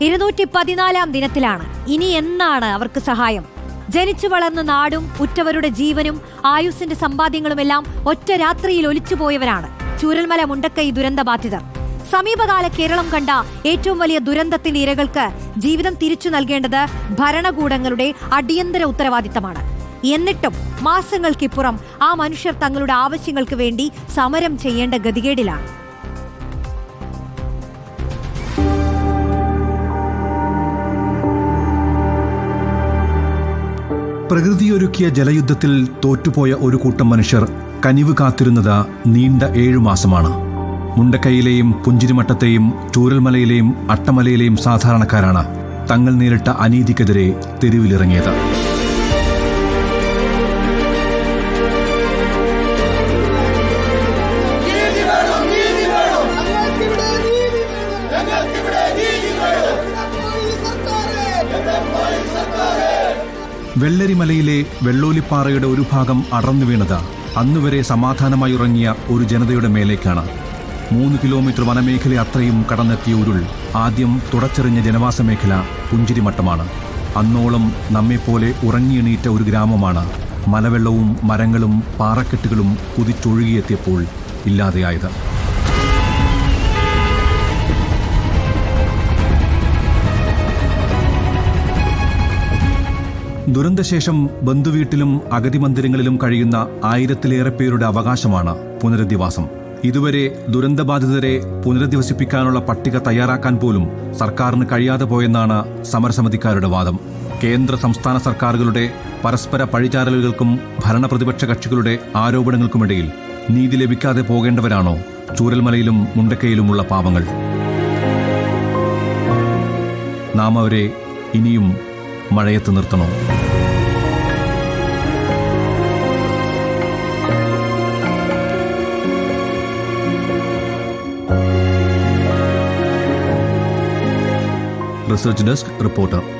ഇരുന്നൂറ്റി പതിനാലാം ദിനത്തിലാണ്. ഇനി എന്നാണ് അവർക്ക് സഹായം? ജനിച്ചു വളർന്ന നാടും ഉറ്റവരുടെ ജീവനും ആയുസിന്റെ സമ്പാദ്യങ്ങളുമെല്ലാം ഒറ്റ രാത്രിയിൽ ഒലിച്ചുപോയവരാണ് ചൂരൽമല മുണ്ടക്കൈ ദുരന്ത ബാധിതർ സമീപകാല കേരളം കണ്ട ഏറ്റവും വലിയ ദുരന്തത്തിന്റെ ഇരകൾക്ക് ജീവിതം തിരിച്ചു നൽകേണ്ടത് ഭരണകൂടങ്ങളുടെ അടിയന്തര ഉത്തരവാദിത്തമാണ്. എന്നിട്ടും മാസങ്ങൾക്കിപ്പുറം ആ മനുഷ്യർ തങ്ങളുടെ ആവശ്യങ്ങൾക്ക് വേണ്ടി സമരം ചെയ്യേണ്ട ഗതികേടിലാണ്. പ്രകൃതിയൊരുക്കിയ ജലയുദ്ധത്തിൽ തോറ്റുപോയ ഒരു കൂട്ടം മനുഷ്യർ കനിവ് കാത്തിരുന്നത് നീണ്ട ഏഴു മാസമാണ്. മുണ്ടക്കൈയിലെയും പുഞ്ചിരിമട്ടത്തെയും ചൂരൽമലയിലെയും അട്ടമലയിലെയും സാധാരണക്കാരാണ് തങ്ങൾ നേരിട്ട അനീതിക്കെതിരെ തെരുവിലിറങ്ങിയത്. ഞങ്ങൾക്കിവിടെ നീതി വേണം. വെള്ളരിമലയിലെ വെള്ളോലിപ്പാറയുടെ ഒരു ഭാഗം അടർന്നു വീണത് അന്നുവരെ സമാധാനമായി ഉറങ്ങിയ ഒരു ജനതയുടെ മേലേക്കാണ്. മൂന്ന് കിലോമീറ്റർ വനമേഖല അത്രയും കടന്നെത്തിയ ഉരുൾ ആദ്യം തുടച്ചെറിഞ്ഞ ജനവാസ മേഖല പുഞ്ചിരിമട്ടമാണ്. അന്നോളം നമ്മെപ്പോലെ ഉറങ്ങിയെണീറ്റ ഒരു ഗ്രാമമാണ് മലവെള്ളവും മരങ്ങളും പാറക്കെട്ടുകളും കുതിച്ചൊഴുകിയെത്തിയപ്പോൾ ഇല്ലാതെയായത്. ദുരന്തശേഷം ബന്ധുവീട്ടിലും അഗതി മന്ദിരങ്ങളിലും കഴിയുന്ന ആയിരത്തിലേറെ പേരുടെ അവകാശമാണ് പുനരധിവാസം. ഇതുവരെ ദുരന്തബാധിതരെ പുനരധിവസിപ്പിക്കാനുള്ള പട്ടിക തയ്യാറാക്കാൻ പോലും സർക്കാരിന് കഴിയാതെ പോയെന്നാണ് സമരസമിതിക്കാരുടെ വാദം. കേന്ദ്ര സംസ്ഥാന സർക്കാരുകളുടെ പരസ്പര പഴിചാരലുകൾക്കും ഭരണപ്രതിപക്ഷ കക്ഷികളുടെ ആരോപണങ്ങൾക്കുമിടയിൽ നീതി ലഭിക്കാതെ പോകേണ്ടവരാണോ ചൂരൽമലയിലും മുണ്ടക്കയിലുമുള്ള പാവങ്ങൾ? നാം അവരെ ഇനിയും മഴയത്ത് നിർത്തണോ? Research desk reporter.